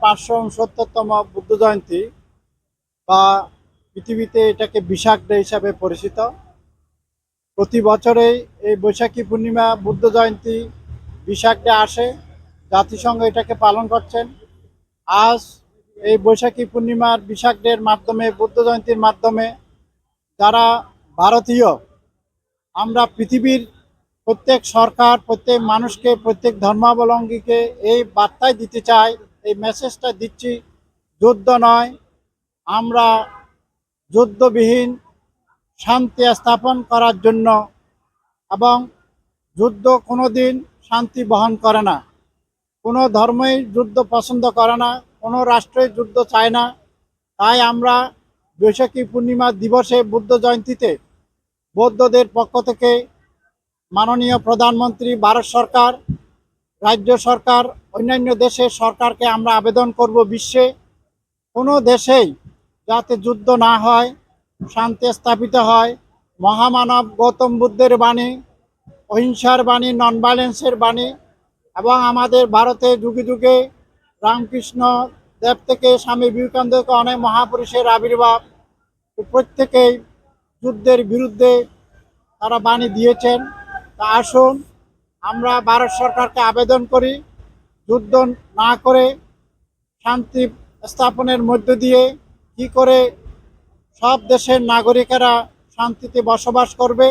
পাঁচশো উনসত্তরতম বুদ্ধ জয়ন্তী বা পৃথিবীতে এটাকে বিশাখ ডে হিসাবে পরিচিত। প্রতি বছরেই এই বৈশাখী পূর্ণিমা বুদ্ধ জয়ন্তী বিশাখ ডে আসে। জাতিসংঘ এটাকে পালন করছেন। আজ এই বৈশাখী পূর্ণিমার বিশাখ ডের মাধ্যমে, বুদ্ধ জয়ন্তীর মাধ্যমে যারা ভারতীয়, আমরা পৃথিবীর প্রত্যেক সরকার, প্রত্যেক মানুষকে, প্রত্যেক ধর্মাবলম্বীকে এই বার্তাই দিতে চাই এই মেসেজটা দিচ্ছি, যুদ্ধ নয়, আমরা যুদ্ধবিহীন শান্তি স্থাপন করার জন্য এবং যুদ্ধ কোনো দিন শান্তি বহন করে না। কোনো ধর্মই যুদ্ধ পছন্দ করে না, কোনো রাষ্ট্রই যুদ্ধ চায় না। তাই আমরা বৈশাখী পূর্ণিমা দিবসে বুদ্ধ জয়ন্তীতে বৌদ্ধদের পক্ষ থেকে মাননীয় প্রধানমন্ত্রী, ভারত সরকার, রাজ্য সরকার অন্যান্য দেশের সরকারকে আমরা আবেদন করব বিশ্বে। কোনো দেশেই যাতে যুদ্ধ না হয়, শান্তি স্থাপিত হয়, মহামানব গৌতম বুদ্ধের বাণী, অহিংসার বাণী নন ভায়োলেন্সের বাণী, এবং আমাদের ভারতে যুগে যুগে রামকৃষ্ণ দেব থেকে স্বামী বিবেকানন্দকে অনেক মহাপুরুষের আবির্ভাব। প্রত্যেকেই যুদ্ধের বিরুদ্ধে তারা বাণী দিয়েছেন। তা আসুন, আমরা ভারত সরকারকে আবেদন করি। যুদ্ধ না করে শান্তি স্থাপনের মধ্য দিয়ে কি করে সব দেশের নাগরিকেরা শান্তিতে বসবাস করবে,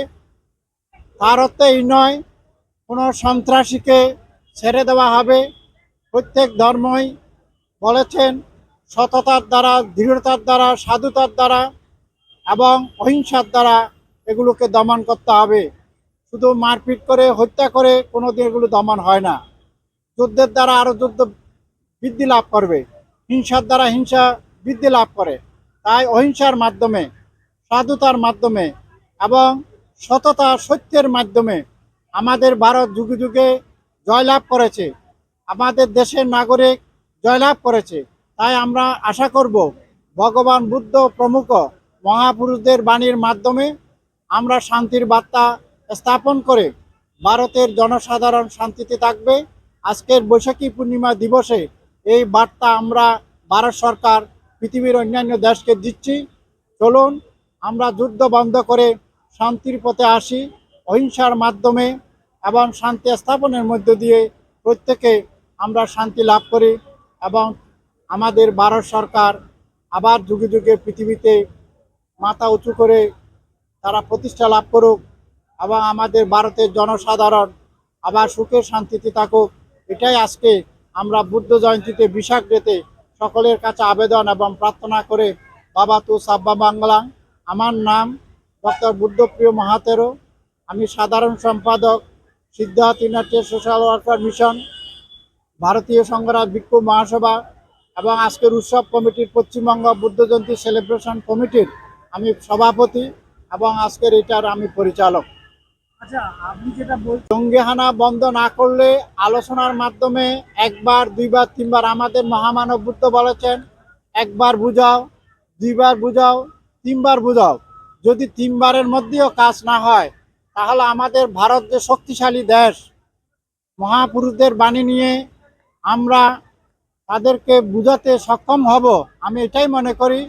তার অর্থ এই নয়, কোনো সন্ত্রাসীকে ছেড়ে দেওয়া হবে। প্রত্যেক ধর্মই বলেছেন, সততার দ্বারা, দৃঢ়তার দ্বারা, সাধুতার দ্বারা এবং অহিংসার দ্বারা এগুলোকে দমন করতে হবে। শুধু মারপিট করে, হত্যা করে কোনো দিন এগুলো দমন হয় না। যুদ্ধের দ্বারা আরও যুদ্ধ বৃদ্ধি লাভ করবে। হিংসার দ্বারা হিংসা বৃদ্ধি লাভ করে। তাই অহিংসার মাধ্যমে সাধুতার মাধ্যমে এবং সততা সত্যের মাধ্যমে আমাদের ভারত যুগে যুগে জয়লাভ করেছে। আমাদের দেশের নাগরিক জয়লাভ করেছে। তাই আমরা আশা করব, ভগবান বুদ্ধ প্রমুখ মহাপুরুষদের বাণীর মাধ্যমে আমরা শান্তির বার্তা স্থাপন করে ভারতের জনসাধারণ শান্তিতে থাকবে। আজকের বৈশাখী পূর্ণিমা দিবসে এই বার্তা আমরা ভারত সরকার, পৃথিবীর অন্যান্য দেশকে দিচ্ছি। চলুন, আমরা যুদ্ধ বন্ধ করে শান্তির পথে আসি, অহিংসার মাধ্যমে এবং শান্তি স্থাপনের মধ্য দিয়ে প্রত্যেকে আমরা শান্তি লাভ করি এবং আমাদের ভারত সরকার আবার যুগে যুগে পৃথিবীতে মাথা উঁচু করে তারা প্রতিষ্ঠা লাভ করুক এবং আমাদের ভারতের জনসাধারণ আবার সুখে শান্তিতে থাকুক। এটাই আজকে আমরা বুদ্ধ জয়ন্তীতে বিশাখ ডেতে সকলের কাছে আবেদন এবং প্রার্থনা করে বাবা তু সাব্বা বাংলা। আমার নাম ডক্টর বুদ্ধপ্রিয় মাহাতেরো আমি সাধারণ সম্পাদক Siddhartha United Social Worker Mission, ভারতীয় সংগ্রাম ভিক্ষু মহাসভা এবং আজকের উৎসব কমিটির পশ্চিমবঙ্গ বুদ্ধ জয়ন্তী সেলিব্রেশন কমিটির আমি সভাপতি এবং আজকের এটার আমি পরিচালক। জঙ্গিহানা বন্ধ না করলে আলোচনার মাধ্যমে একবার, দুইবার, তিনবার আমাদের মহামানব বুদ্ধ বলেছেন, একবার বুঝাও, দুইবার বুঝাও, তিনবার বুঝাও। যদি তিনবারের মধ্যেও কাজ না হয়, তাহলে আমাদের ভারত যে শক্তিশালী দেশ, মহাপুরুষদের বাণী নিয়ে আমরা তাদেরকে বুঝাতে সক্ষম হব। আমি এটাই মনে করি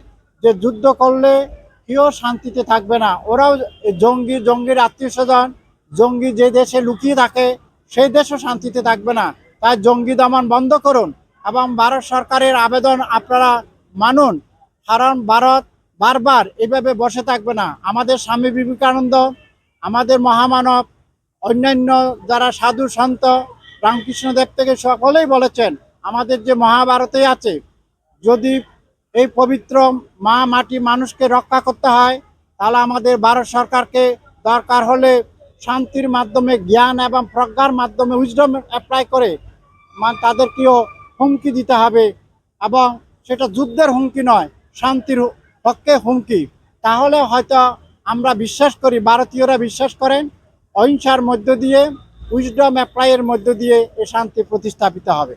যে যুদ্ধ করলে কেউ শান্তিতে থাকবে না। ওরাও জঙ্গি, জঙ্গির আত্মীয় স্বজন, জঙ্গি যে দেশে লুকিয়ে থাকে, সেই দেশও শান্তিতে থাকবে না। তাই জঙ্গি দমন বন্ধ করুন এবং ভারত সরকারের আবেদন আপনারা মানুন। কারণ ভারত বারবার এভাবে বসে থাকবে না। আমাদের স্বামী বিবেকানন্দ, আমাদের মহামানব, অন্যান্য যারা সাধু সন্ত, রামকৃষ্ণদেব থেকে সকলেই বলেছেন, আমাদের যে মহাভারতে আছে, যদি এই পবিত্র মা মাটি মানুষকে রক্ষা করতে হয়, তাহলে আমাদের ভারত সরকারকে দরকার হলে শান্তির মাধ্যমে, জ্ঞান এবং প্রজ্ঞার মাধ্যমে উইজডম অ্যাপ্লাই করে তাদেরকেও হুমকি দিতে হবে এবং সেটা যুদ্ধের হুমকি নয়, শান্তির পক্ষে হুমকি। তাহলে হয়তো আমরা বিশ্বাস করি, ভারতীয়রা বিশ্বাস করেন, অহিংসার মধ্য দিয়ে উইজডম অ্যাপ্লাইয়ের মধ্য দিয়ে এ শান্তি প্রতিস্থাপিত হবে।